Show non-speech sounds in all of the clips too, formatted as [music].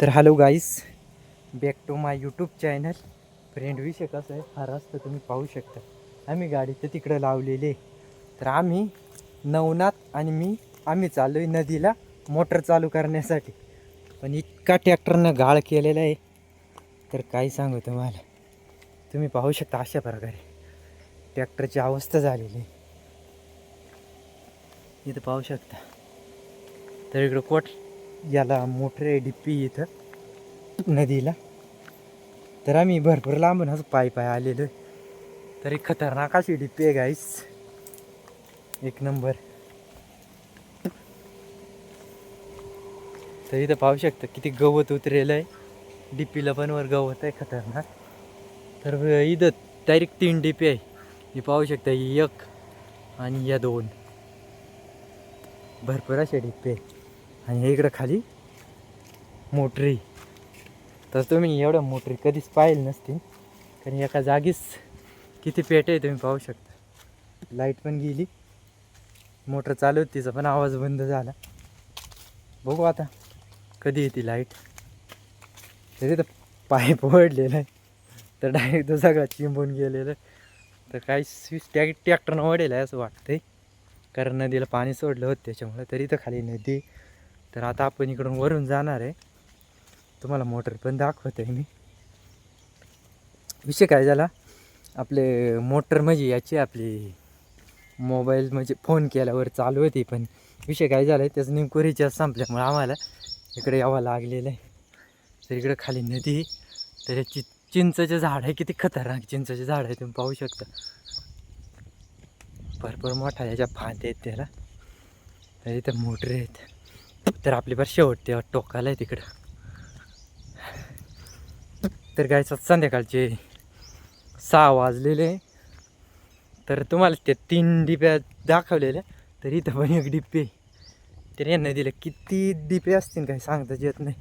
तर hello guys back to my YouTube channel friend विषय कसं आहे? हा रस्ता तुम्ही पाहू शकता. आम्ही गाडी तर तिकडं लावलेली आहे. तर आम्ही नवनाथ आणि मी आम्ही चाललो आहे नदीला मोटर चालू करण्यासाठी. पण इतका ट्रॅक्टरनं गाळ केलेला आहे. तर काय सांगू तुम्हाला? तुम्ही पाहू शकता अशा प्रकारे. ट्रॅक्टरची अवस्था झालेली आहे. इथं पाहू शकता. तर इकडं कोट याला मोटर आहे डिप्पी इथं नदीला. तर आम्ही भरपूर लांबून असं पाय पाय आलेलो तरी खतरनाक अशी डिप्पी आहे गाईस एक नंबर. तर इथं पाहू शकतं किती गवत उतरेलं आहे. डिप्पीला पण वर गवत आहे खतरनाक. तर इथं डायरेक्ट तीन डिप्पी आहे. ही पाहू शकता ही एक आणि या दोन. भरपूर अशा डिप्पी आहे. आणि हे इकडं खाली मोटरी. तर तुम्ही एवढ्या मोटरी कधीच पाहिलं नसती. कारण एका जागीच किती पेट आहे तुम्ही पाहू शकता. लाइट पण गेली. मोटर चालू होती तिचा पण आवाज बंद झाला. बघू आता कधी येते लाइट. तरी तर पाईप ओढलेला आहे तर डायरेक्ट तो सगळा चिंबून गेलेलं. तर काही स्विच टॅक ट्रॅक्टरनं ओढेल आहे असं वाटतंय. कारण नदीला पाणी सोडलं होतं त्याच्यामुळे. तरी तर खाली नदी तर आता आपण इकडून वरून जाणार आहे. तुम्हाला मोटर पण दाखवत आहे मी. विषय काय झाला? आपले मोटर म्हणजे याची आपली मोबाईल म्हणजे फोन केल्यावर चालू होती पण विषय काय झाला आहे त्याचं नेमकं रिचार्ज संपल्यामुळे आम्हाला इकडे यावं लागलेलं आहे. तर इकडे खाली नदी तर याची चिंचचं झाड आहे किती खतरनाक चिंचचे झाड आहे तुम्ही पाहू शकता. भरपूर मोठा याच्या फांद्या आहेत त्याला. तर इथं मोटर आहेत. तर आपली बरं शेवट तेव्हा टोकाला आहे तिकडं. तर काय संध्याकाळचे सहा वाजलेले. तर तुम्हाला त्या तीन डिप्या दाखवलेल्या तर इथं पण एक डिप्पे तर यांना दिलं किती डिपे असतील काय सांगताच येत नाही.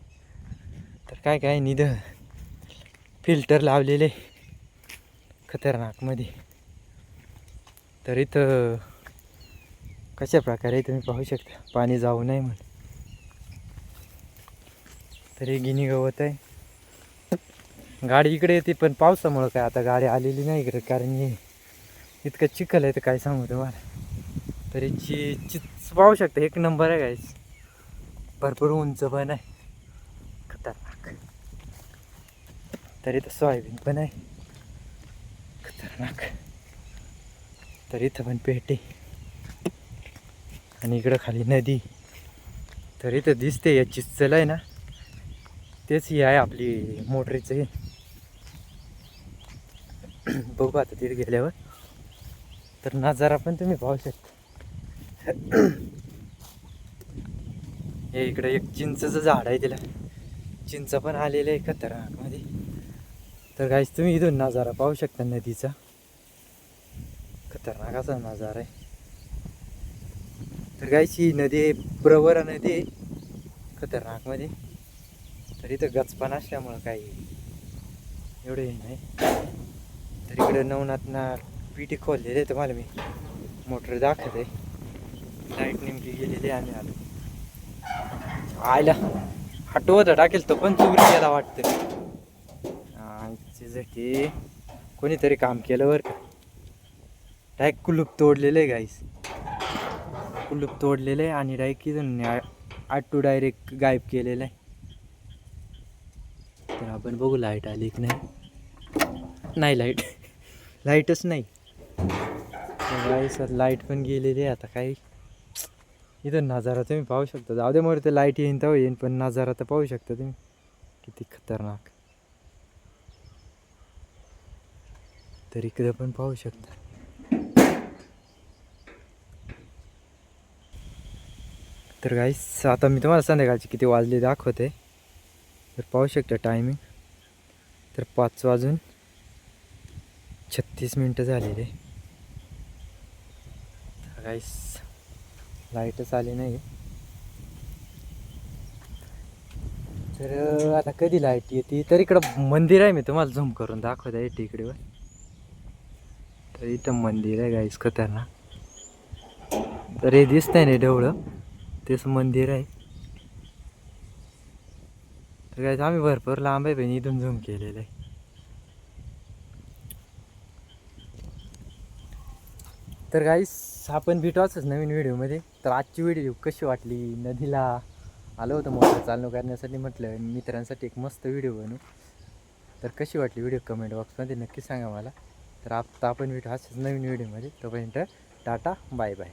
तर काय काय निध फिल्टर लावलेले खतरनाकमध्ये. तर इथं कशा प्रकारे तुम्ही पाहू शकता? पाणी जाऊ नये म्हणून. तरी गिनी गवत आहे. गाडी इकडे येते पण पावसामुळं काय आता गाडी आलेली नाही इकडे कारण हे इतकं चिखल आहे तर काय सांगू तुम्हाला. तरी ची चिच पाहू शकता एक नंबर आहे काय भरपूर उंच पण आहे. खतरनाक. तरी तर सोयाबीन पण आहे. खतरनाक. तर इथं पण पेटे. आणि इकडं खाली नदी. तर इथं दिसते या चिचल आहे ना. तेच ही आहे आपली मोटरीचं हे. [clears throat] बघू आता तिथे गेल्यावर. तर नजारा पण तुम्ही पाहू शकता. [clears throat] हे इकडे एक चिंचचं झाड आहे तिला. चिंच पण आलेलं आहे खतरनाकमध्ये. तर काहीच तुम्ही इथून नजारा पाहू शकता नदीचा. खतरनाक असा नजारा आहे. तर काहीच ही नदी आहे प्रवरा नदी आहे. खतरनाकमध्ये. तर इथं गचपान असल्यामुळं काही एवढे हे नाही. तर इकडे नवनाथना पिटी खोललेले आहे तुम्हाला मी. मोटर दाखवते. आहे लाइट नेमकी गेलेली आहे आम्ही आलो. आयला हटवत टाकेल तो पण चुरी गेला वाटतं. की कोणीतरी काम केलं बरं का. डायक कुलूप तोडलेलं आहे गाईस कुलूप तोडलेलं आहे आणि डायक इथून आटू डायरेक्ट गायब केलेलं आहे. तर आपण बघू लाइट आली की नाही. नाही लाइट लाईटच नाही. तर सर लाइट पण गेलेली आहे. आता काही इथं नजारा तुम्ही पाहू शकता. जाऊ दे मग ते लाइट येईन तेव्हा येईन पण नजारा तर पाहू शकता तुम्ही. किती खतरनाक. तर इकडे पण पाहू शकता. तर गाईस आता मी तुम्हाला संध्याकाळचे किती वाजले दाखवते. तर पाहू शकता टायमिंग तर पाच वाजून छत्तीस मिनटं झालेले. गाईस लाईटच आली नाही तर आता कधी लाइट येते? तर इकडं मंदिर आहे मी तुम्हाला झूम करून दाखवत आहे टेकडीवर तर इथं मंदिर आहे गाईस खतरनाक. तर हे दिसतंय ना ढवळं. तेच मंदिर आहे. तर काय आम्ही भरपूर लांब आहे बहिणी इथून झूम केलेलं आहे. तर गाईस आपण भेटू असंच नवीन व्हिडिओमध्ये तर आजची व्हिडिओ कशी वाटली? नदीला आलो होतं मोटर चालणं करण्यासाठी म्हटलं मित्रांसाठी एक मस्त व्हिडिओ बनवू. तर कशी वाटली व्हिडिओ कमेंट बॉक्समध्ये नक्की सांगा मला. तर आता आपण भेटू असंच नवीन व्हिडिओमध्ये तोपर्यंत टाटा बाय बाय